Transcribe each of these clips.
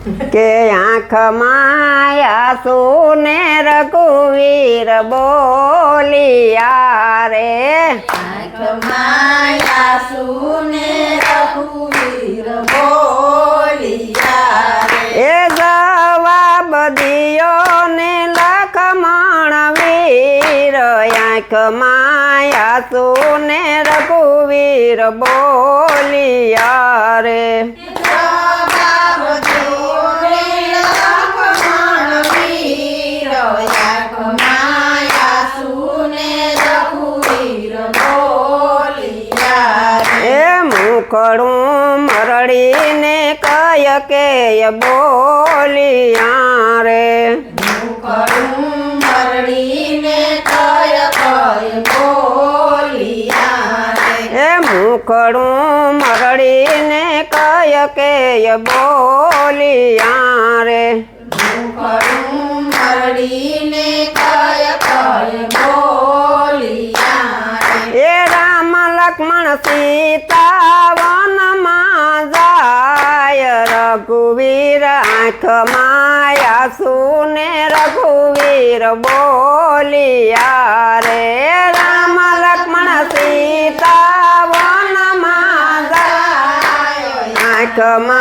કે આંખમાં આસુને રઘુવીર બોલિયા રે. માયા સુને રઘુવીર બોલિયા રે. એ જવાબ દિયો ને લખમણ વીર. આંખમાં આસુને રઘુવીર બોલિયા રે. જવાબ મુખડું મરડીને કય કે બોલિયા રે. મુખડું મરડીને કય કે બોલિયા રે. મુખડું મરડીને આંખમાં સુને રઘુવીર બોલિયા રે. રામ લક્ષ્મણ સીતા વનમાં આંખમાં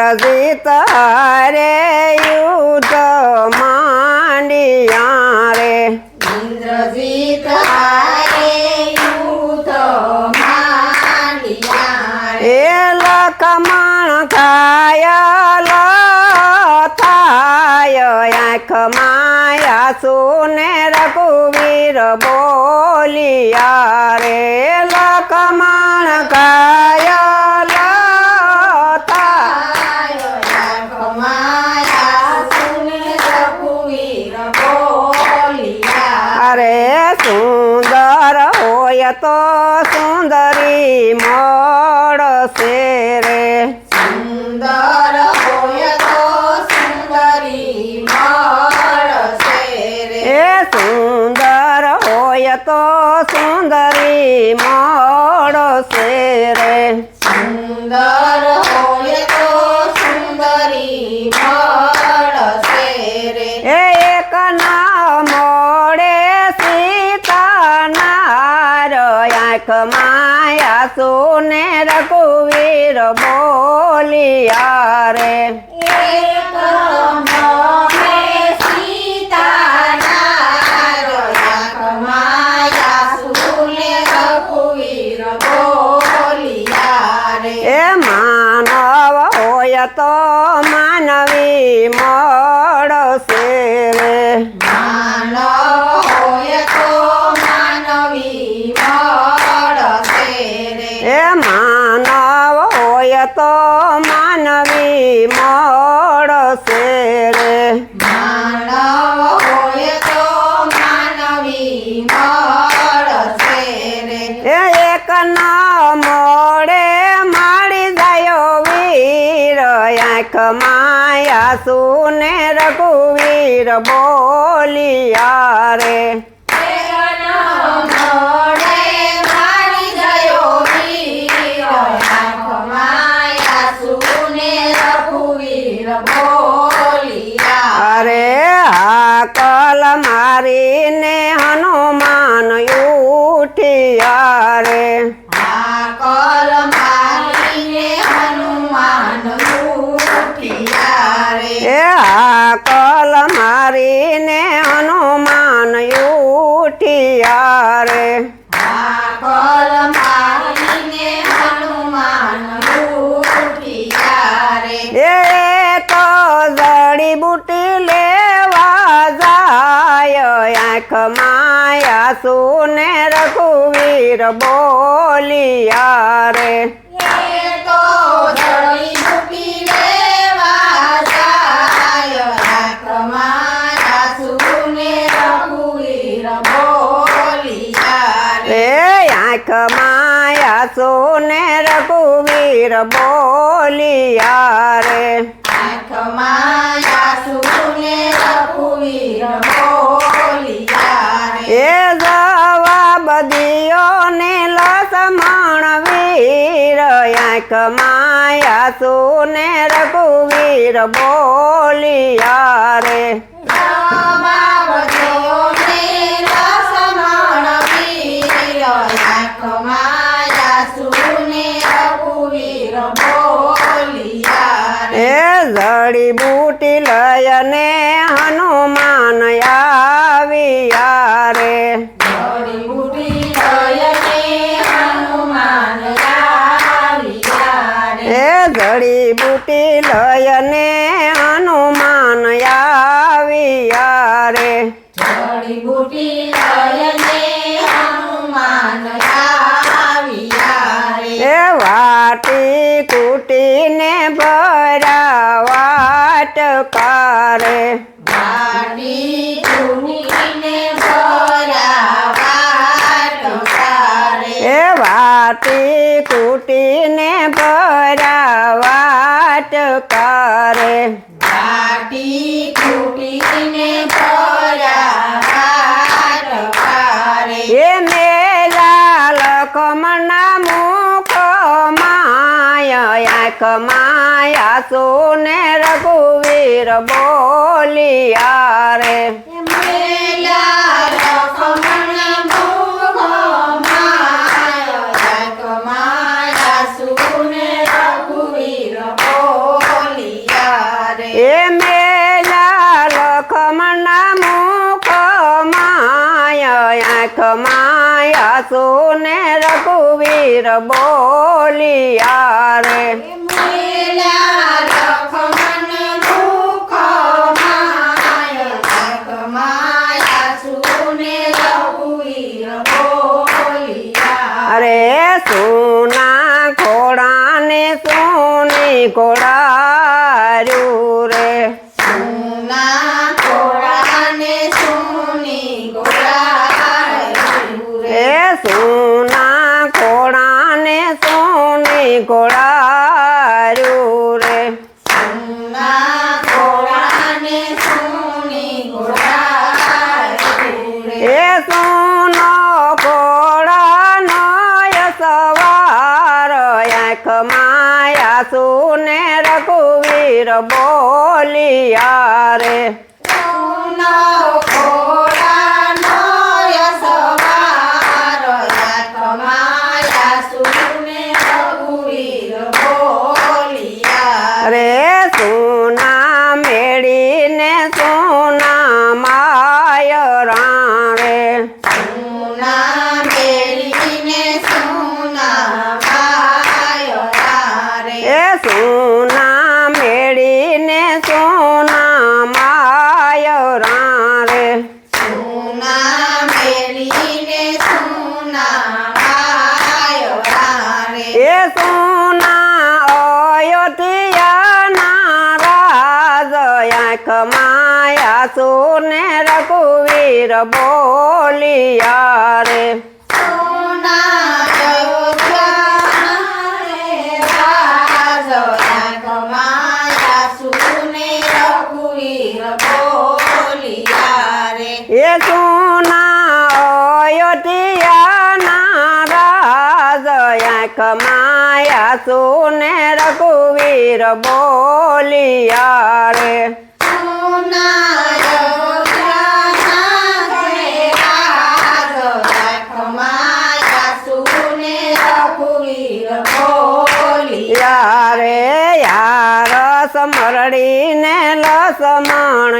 ઇન્દ્રજીત હરે યુદ્ધ માંડિયા રે. ઇન્દ્રજીત હારે યુદ્ધ માંડિયા રે. એ લખમણ ઘાયલ થાય માયા સુને રઘુવીર બોલિયા રે. લખમણ ઘાયલ સુંદર હોય તો સુંદરી મળશે રે સુંદર હોય તો સુંદરી મળશે રે એ સુંદર હોય તો સુંદરી મળશે રે સુંદર બોલિયા રે એક મોહે સીતાનાર યાકમાયા સુને રઘુવીર બોલિયા રે એ માનવ હોય તો માનવી મળશે રે માનવ હોય તો માનવી મળશે એ માનવ હોય તો મળશે રે માનવ હોય તો માનવી મળશે રે એક ના મોડે જાય વીર. આંખમાં આસુને રઘુવીર બોલિયા રે આંખમાં સુને રઘુવીર બોલિયા રે રે આંખમાં આસુને રઘુવીર બોલિયા રે માયા સુને રઘુવીર ને લસમણ વીર આંખમાં આસુને રઘુવીર બોલિયા રે જડી બૂટી ને જડીબુટી લઈને હનુમાન આવ્યા રે વાટી કૂટીને ભરા વાટ કરે. વાડી ચૂનીને ભરા વાટ કરે. એ વાટી કૂટીને ભરા વાટ કરે. આંખ માયા સોને રઘુવીર બોલિયા રે. માયા સુને રઘુવીર બોલિયા રે. સુને અરે સોના ઘોડાને સોની ઘોડાર્યું રે. સોની ઘોડાર્યું રે સુના ઘોડાને સુની ઘોડાયું રે. એ સોનો ઘોડાનો સવાર આંખ માયા સુને રઘુવીર બોલિયા રે સુનો ઘોડાનો યસવાર કમાયા સુને રઘુવીર બોલિયા રે રઘુવીર બોલિયા રે કમાયા સુને રઘુવીર બોલિયા રે સોના અયોધ્યાના રાજ આંખ માયા સોને રઘુવીર બોલિયા રે સોના અયોધ્યા રે રાજ કમાયા સુને રઘુવીર બોલિયા યારે યાર સમરડીને લસમણ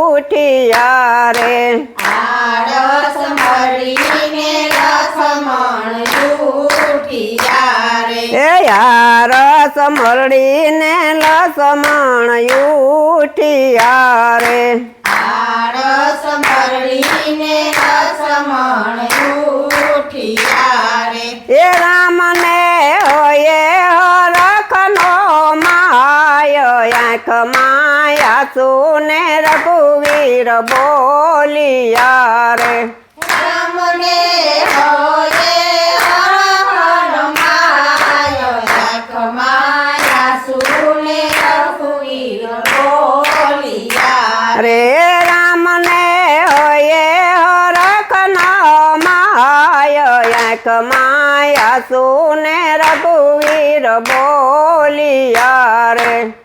ઉઠિયા રે આળસ મળીને લખમણ જૂઠિયા રે એ યાર સમરડીને લસમણ ઉઠિયા રે આળસ મળીને જૂઠિયા રે એ ને રઘુવીર બોલિયા રે. રામને હોયે માયા સુને રઘુવીર બોલિયા રે.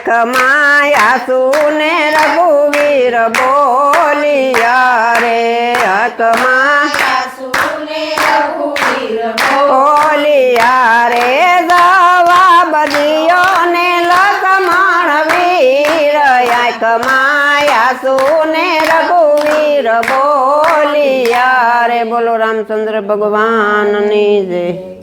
આંખ માયા સુને રઘુવીર બોલિયા રે કમાયા બોલિયા રે દવા બદિયો ને લખમણ વીર કમાયા માયા સુને રઘુવીર બોલિયા રે બોલો રામચંદ્ર ભગવાનની જય